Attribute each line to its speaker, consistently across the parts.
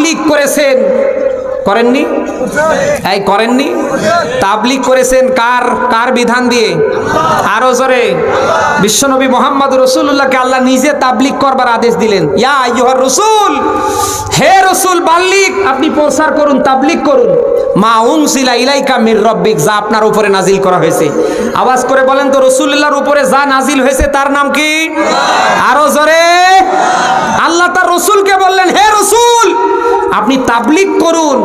Speaker 1: তাবলিগ করেছেন। করেননি? এই, করেননি? তাবলিক করেছেন কার কার বিধান দিয়ে? আরও জোরে। বিশ্বনবী মোহাম্মদ রসুল্লাহকে আল্লাহ নিজে তাবলিক করবার আদেশ দিলেন। ইয়া ইহর রসুল, হে রসুল বাল্লিক আপনি প্রচার করুন তাবলিক করুন। মা উনসিলা ইলাইকা মির রব্বিক, যা আপনার উপরে নাজিল করা হয়েছে। আওয়াজ করে বলেন তো রসুল্লাহর উপরে যা নাজিল হয়েছে, তার নাম কি? আরও জোরে। আল্লাহ তার রসুলকে বললেন, হে রসুল, আপনি তাবলিগ করুন,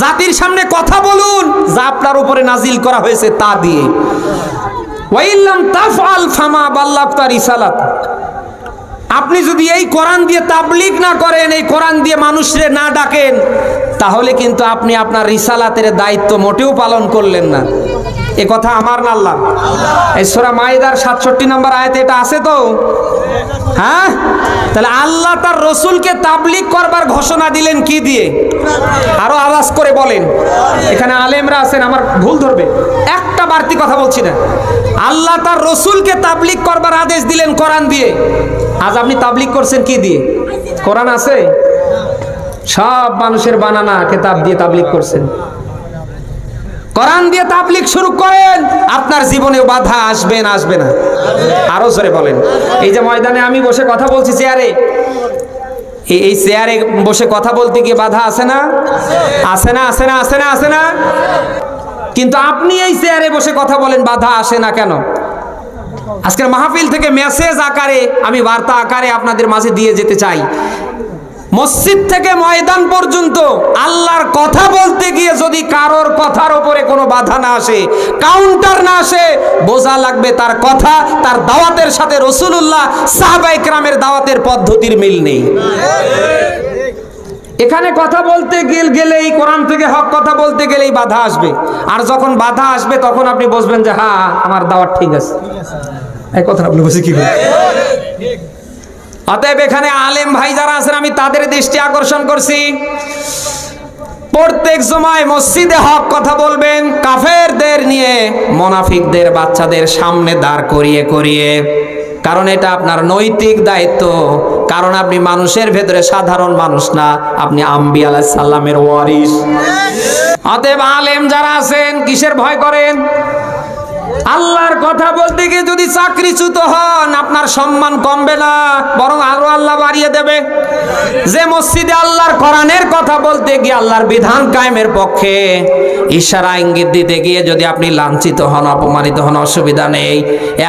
Speaker 1: জাতির সামনে কথা বলুন, যা আপনার উপরে নাজিল করা হয়েছে তা দিয়ে। ওয়াইল্লাম তাফআল ফামা বাল্লাগতা রিসালাত। আপনি যদি এই কোরআন দিয়ে তাবলিক না করেন, এই কোরআন দিয়ে মানুষরে না ডাকেন, তাহলে কিন্তু আপনি আপনার রিসালাতের দায়িত্ব মোটেও পালন করলেন না। এ কথা আমার না আল্লাহ এই সোরা মাইদার সাতষট্টি নম্বর আয়াতে এটা আছে তো? হ্যাঁ? তাহলে আল্লাহ তার রসুলকে তাবলিগ করবার ঘোষণা দিলেন কি দিয়ে? আরও আওয়াজ করে বলেন। এখানে আলেমরা আছেন, আমার ভুল ধরবে। একটা বাড়তি কথা বলছি না। আল্লাহ তার রসুলকে তাবলিগ করবার আদেশ দিলেন কোরআন দিয়ে। আজ আপনি তাবলিগ করছেন কি দিয়ে? কোরআন আছে? সব মানুষের বানানা, কেতাব দিয়ে তাবলিগ করছেন। কোরআন দিয়ে তাবলিগ শুরু করেন, আপনার জীবনেও বাধা আসবে না আসবে না। আরও জোরে বলেন। এই যে ময়দানে আমি বসে কথা বলছি চেয়ারে, এই- চেয়ারে বসে কথা বলতে গিয়ে বাধা আছে না? আসে না আসে না আসে না আসে না? কিন্তু আপনি এই চেয়ারে বসে কথা বলেন, বাধা আসে না কেন? আজকের মাহফিল থেকে মেসেজ আকারে আমি বার্তা আকারে আপনাদের মাঝে দিয়ে যেতে চাই। মসজিদ থেকে ময়দান পর্যন্ত আল্লাহর কথা বলতে গিয়ে যদি কারোর কথার ওপরে কোনো বাধা না আসে কাউন্টার না আসে, বোঝা লাগবে তার কথা, তার দাওয়াতের সাথে রসুলুল্লাহ সাহাবাই ক্রামের দাওয়াতের পদ্ধতির মিল নেই। এখানে কথা বলতে গেল গেলেই, কোরআন থেকে হক কথা বলতে গেলেই বাধা আসবে। আর যখন বাধা আসবে, তখন আপনি বুঝবেন যে হ্যাঁ আমার দাওয়াত ঠিক আছে। এই কথা আপনি বুঝে কি? অতএব এখানে আলেম ভাই যারা আছেন, আমি তাদের দৃষ্টি আকর্ষণ করছি। প্রত্যেক সময় মসজিদে হক কথা বলবেন, কাফেরদের নিয়ে মোনাফিকদের বাচ্চাদের সামনে দাঁড় করিয়ে করিয়ে। কারণ এটা আপনার নৈতিক দায়িত্ব। কারণ আপনি মানুষের ভেতরে সাধারণ মানুষ না, আপনি আম্বি আলাহ সাল্লামের ওয়ারিস অতএব আলেম যারা আছেন, কিসের ভয় করেন? আল্লাহর কথা বলতে গিয়ে যদি চাকরিচ্যুত হন, আপনার সম্মান কমবে না, বরং আরও আল্লাহ বাড়িয়ে দেবে। যে মসজিদে আল্লাহর কোরআনের কথা বলতে গিয়ে আল্লাহর বিধান কায়েমের পক্ষে ইশারা ইঙ্গিত দিতে গিয়ে যদি আপনি লাঞ্ছিত হন, অপমানিত হন, অসুবিধা নেই।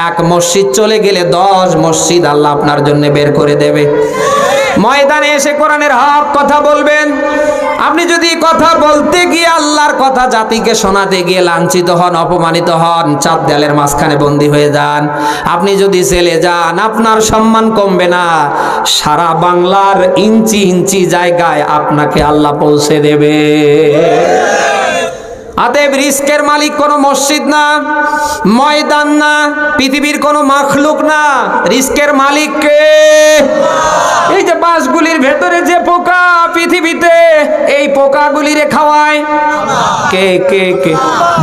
Speaker 1: এক মসজিদ চলে গেলে দশ মসজিদ আল্লাহ আপনার জন্য বের করে দেবে। ময়দানে এসে কোরআনের হক কথা বলবেন। আপনি যদি কথা বলতে গিয়ে আল্লাহর কথা জাতিকে শোনাতে গিয়ে লাঞ্ছিত হন, অপমানিত হন চার দেয়ালের মাঝখানে বন্দী হয়ে যান, আপনি যদি জেলে যান, আপনার সম্মান কমবে না। সারা বাংলার ইঞ্চি ইঞ্চি জায়গায় আপনাকে আল্লাহ পৌঁছে দেবে। অতএব রিস্কের মালিক কোনো মসজিদ না, ময়দান না, পৃথিবীর কোনো মাখলুক না। রিস্কের মালিক কে? এই যে বাসগুলির ভেতরে যে পোকা এই পোকাগুলিরে খাওয়ায়। কে কে কে?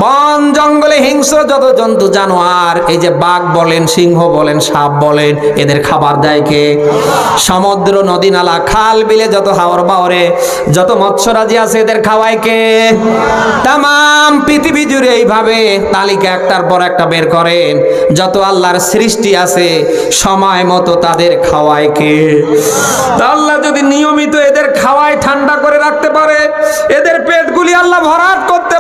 Speaker 1: বন জঙ্গলে হিংস্র যত জন্তু জানোয়ার, এই যে বাঘ বলেন, সিংহ বলেন, সাপ বলেন, এদের খাবার দেয় কে? সমুদ্র, নদী, নালা, খাল বিলে যত হাওর বাওরে, যত মৎস্যরাজি আছে এদের খাওয়ায় কে? তাম পৃথিবী জুড়ে এইভাবে তালিকা একটার পর একটা বের করেন। যত আল্লাহর সৃষ্টি আছে, সময় মতো তাদের খাওয়ায় কে? আল্লাহ যদি নিয়মিত এদের খাওয়ায় ঠান্ডা করে রাখতে পারে এদের পেটগুলি আল্লাহ ভরাট করতে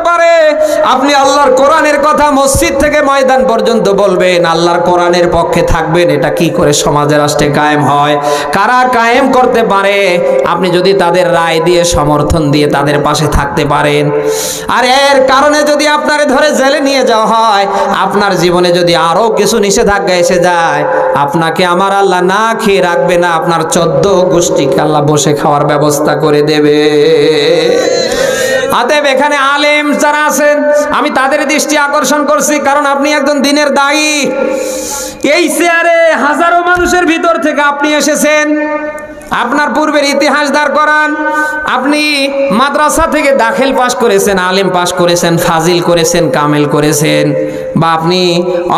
Speaker 1: আপনি আল্লাহর কোরআনের কথা মসজিদ থেকে ময়দান পর্যন্ত বলবেন, আল্লাহর কোরআনের পক্ষে থাকবেন, এটা কি করে সমাজে রাষ্ট্রে কায়েম হয়? কারা কায়েম করতে পারে? আপনি যদি তাদের রায় দিয়ে সমর্থন দিয়ে তাদের পাশে থাকতে পারেন। আর এর কারণে যদি আপনারে ধরে জেলে নিয়ে যাওয়া হয়, আপনার জীবনে যদি আরও কিছু নিষেধাজ্ঞা এসে যায়, আপনাকে আমার আল্লাহ না খেয়ে রাখবে না, আপনার চোদ্দ গোষ্ঠীকে আল্লাহ বসে খাওয়ার ব্যবস্থা করে দেবে। অতএব এখানে আলেম যারা আছেন, আমি তাদের দৃষ্টি আকর্ষণ করছি, কারণ আপনি একজন দিনের দায়ী। এই চেয়ারে হাজারো মানুষের ভিতর থেকে আপনি এসেছেন। আপনার পূর্বের ইতিহাস দাঁড় করান। আপনি মাদ্রাসা থেকে দাখিল পাশ করেছেন, আলেম পাশ করেছেন, ফাজিল করেছেন, কামেল করেছেন। বা আপনি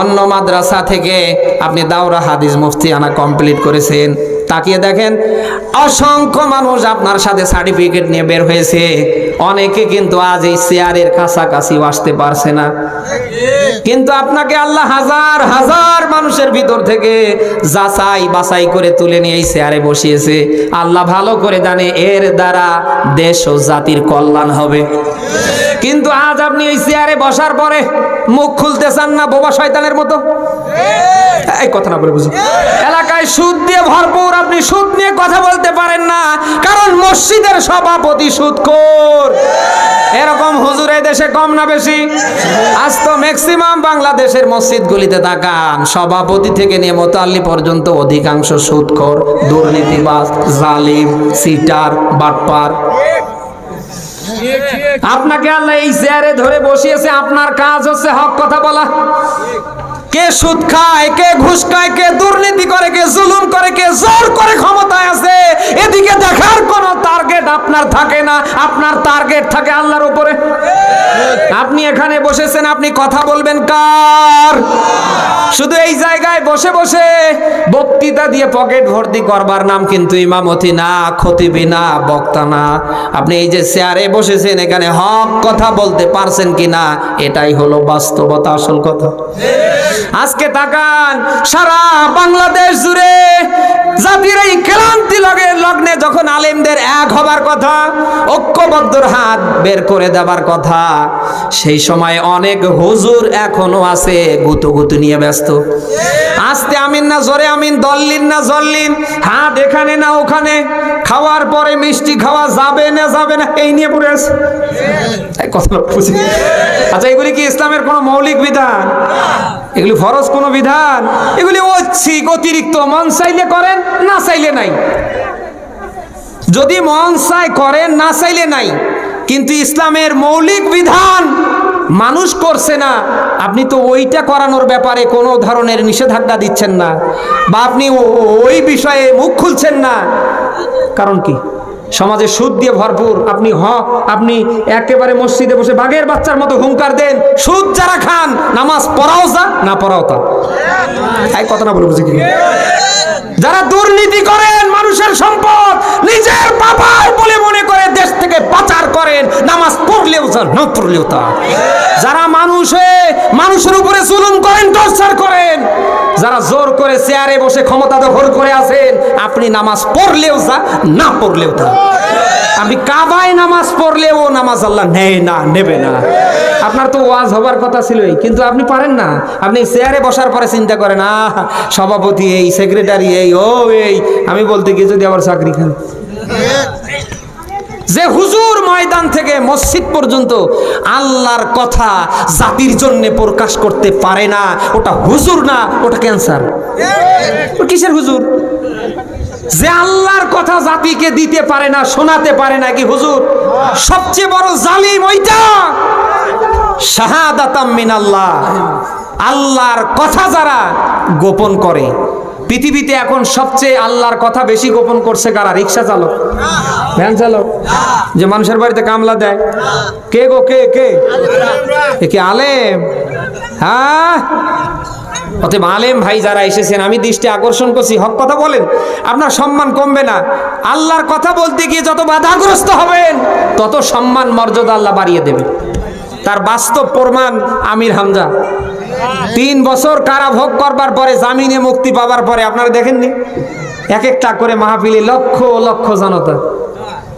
Speaker 1: অন্য মাদ্রাসা থেকে আপনি দাওরা হাদিস মুফতি আনা কমপ্লিট করেছেন। তাকিয়ে দেখেন, অসংখ্য মানুষ আপনার সাথে সার্টিফিকেট নিয়ে বের হয়েছে। অনেকে কিন্তু আজ এই চেয়ারের কাছাকাছি আসতে পারছে না। কিন্তু আপনাকে আল্লাহ হাজার হাজার মানুষের ভিতর থেকে যাচাই বাছাই করে তুলে নিয়ে এই চেয়ারে বসিয়েছে। আল্লাহ ভালো করে জানে, এর দ্বারা দেশ ও জাতির কল্যাণ হবে। কিন্তু আজ আপনি এই চেয়ারে বসার পরে মুখ খুলতে চান না, বোবা শয়তানের মতো? এই কথা না বলে বুঝি এলাকায় সুদ দিয়ে ভরপুর, আপনি সুদ নিয়ে কথা বলতে পারেন না। কারণ মসজিদের সভাপতি সুদখোর। এরকম হুজুর এই দেশে কম না বেশি? আজ তো ম্যাক্সিমাম বাংলাদেশের মসজিদগুলিতে তাকান সভাপতি থেকে নিয়ে মোতাল্লি পর্যন্ত অধিকাংশ সুদখোর, দুর্নীতিবাজ, জালিম, সিটার, বাটপার। আপনাকে আল্লাহ এই চেয়ারে ধরে বসিয়েছে, আপনার কাজ হচ্ছে হক কথা বলা। কে সুদ খায়, কে ঘুষ খায়, কে দুর্নীতি করে, কে জুলুম করে, কে জোর করে ক্ষমতায় আছে, এদিকে দেখার কোন টার্গেট আপনার থাকে না। আপনার টার্গেট থাকে আল্লাহর উপরে। আপনি এখানে বসেছেন, আপনি কথা বলবেন কার? শুধু এই জায়গায় বসে বসে বক্তৃতা দিয়ে পকেট ভর্তি করবার নাম কিন্তু ইমামতি না, খতিবি না, বক্তা না। আপনি এই যে চেয়ারে বসেছেন, এখানে হক কথা বলতে পারছেন কিনা, এটাই হলো বাস্তবতা, আসল কথা। আজকে তাকান, সারা বাংলাদেশ জুড়ে জাতির এই ক্লান্তি লগে, লগ্নে যখন আলেমদের এক হবার কথা, ঐক্যবদ্ধর হাত বের করে দেবার কথা সেই সময় অনেক হুজুর এখনও আছে, গুতু গুতু নিয়ে ব্যস্ত। আস্তে আমিন না, জোরে আমিন, দল্লিন না, জল্লিন, হাত এখানে না ওখানে, খাওয়ার পরে মিষ্টি খাওয়া যাবে না যাবে না, এই নিয়ে পড়ে আছে। কথা বুঝি আচ্ছা এগুলি কি ইসলামের কোনো মৌলিক বিধান? এগুলি ফরজ কোনো বিধান? এগুলি ঐচ্ছিক, অতিরিক্ত, মন চাইলে করেন, না চাইলে নাই। যদি মন চাই করেন, না চাইলে নাই। কিন্তু ইসলামের মৌলিক বিধান মানুষ করছে না। আপনি তো ওইটা করানোর ব্যাপারে কোনো ধরনের নিষেধাজ্ঞা দিচ্ছেন না। বা আপনি ওই বিষয়ে মুখ খুলছেন না। কারণ কি? সমাজে সুদ দিয়ে ভরপুর। আপনি হ আপনি একেবারে মসজিদে বসে বাঘের বাচ্চার মতো হুঙ্কার দেন। সুদ যারা খান, নামাজ পড়াও যা, না পড়াও তা। এই কথা না বলে বুঝি যারা দুর্নীতি করেন, মানুষের সম্পদ নিজের বাবার বলে মনে করে দেশ থেকে পাচার করেন, নামাজ পড়লেও যা, না পড়লেও তা। যারা মানুষ মানুষের উপরে জুলুম করেন, টর্চার করেন যারা জোর করে চেয়ারে বসে ক্ষমতা দখল করে আছেন, আপনি নামাজ পড়লেও যা, না পড়লেও তা। আপনি কাবায় নামাজ পড়লেও নামাজ আল্লাহ নেয় না, নেবে না। আপনার তো ওয়াজ হবার কথা ছিলই, কিন্তু আপনি পারেন না। আপনি চেয়ারে বসার পরে চিন্তা করেন, আহ, সভাপতি এই, সেক্রেটারি এই, ও এই। আমি বলতে গিয়ে যদি আবার চাকরি খান। যে হুজুর ময়দান থেকে মসজিদ পর্যন্ত আল্লাহর কথা জাতির জন্য প্রকাশ করতে পারে না, ওটা হুজুর না ওটা ক্যান্সার কিসের হুজুর? যে আল্লাহর কথা জাতিকে দিতে পারে না, শোনাতে পারে না, কি হুজুর? সবচেয়ে বড় জালিম ওইটা। শাহাদাতাম মিনাল্লাহ। আল্লাহর কথা যারা গোপন করে পৃথিবীতে এখন সবচেয়ে আল্লাহর কথা বেশি গোপন করছে কারা? রিক্সা চালক। ভ্যান চালক। যে মানুষের বাড়িতে কামলা দেয়। কে গো, কে কে? কি আলেম? হ্যাঁ? অতএব আলেম ভাই যারা এসেছেন, আমি দৃষ্টি আকর্ষণ করছি। হক কথা বলেন, আপনার সম্মান কমবে না। আল্লাহর কথা বলতে গিয়ে যত বাধাগ্রস্ত হবেন, তত সম্মান, মর্যাদা আল্লাহ বাড়িয়ে দেবে। তার বাস্তব প্রমাণ আমির হামজা। তিন বছর কারা ভোগ করবার পরে, জামিনে মুক্তি পাবার পরে, আপনারা দেখেননি? এক একটা করে মাহফিলে লক্ষ লক্ষ জনতা।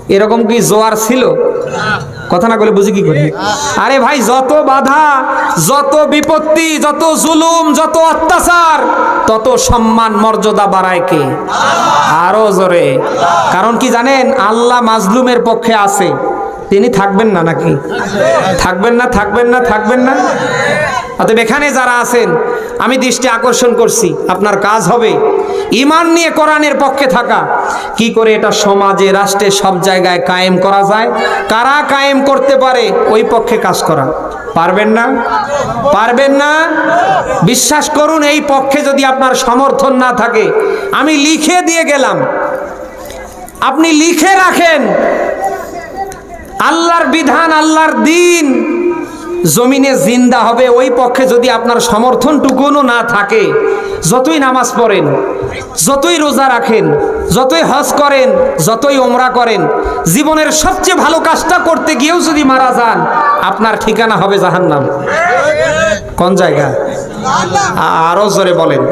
Speaker 1: এরকম কি জোয়ার ছিল? কথা না বলে বুঝি কি করি? আরে ভাই, যত বাধা, যত বিপত্তি, যত জুলুম, যত অত্যাচার, তত সম্মান মর্যাদা বাড়ায় কে? আরও জোরে। কারণ কি জানেন? আল্লাহ মাজলুমের পক্ষে আছে। তিনি থাকবেন না নাকি? থাকবেন না থাকবেন না থাকবেন না? অতএব এখানে যারা আছেন, আমি দৃষ্টি আকর্ষণ করছি, আপনার কাজ হবে। ইমান নিয়ে কোরআনের পক্ষে থাকা, কি করে এটা সমাজে, রাষ্ট্রে সব জায়গায় কায়েম করা যায়? কারা কায়েম করতে পারে, ওই পক্ষে কাজ করা। পারবেন না? পারবেন না? বিশ্বাস করুন, এই পক্ষে যদি আপনার সমর্থন না থাকে, আমি লিখে দিয়ে গেলাম। আপনি লিখে রাখেন আল্লাহর বিধান, আল্লাহর দিন। জমিনে জিন্দা হবে, ওই পক্ষে যদি আপনার সমর্থনটুকুনও না থাকে, যতই নামাজ পড়েন, যতই রোজা রাখেন, যতই হজ করেন, যতই ওমরা করেন, জীবনের সবচেয়ে ভালো কাজটা করতে গিয়েও যদি মারা যান, আপনার ঠিকানা হবে জাহান্নাম। কোন জায়গা? আরও জোরে বলেন।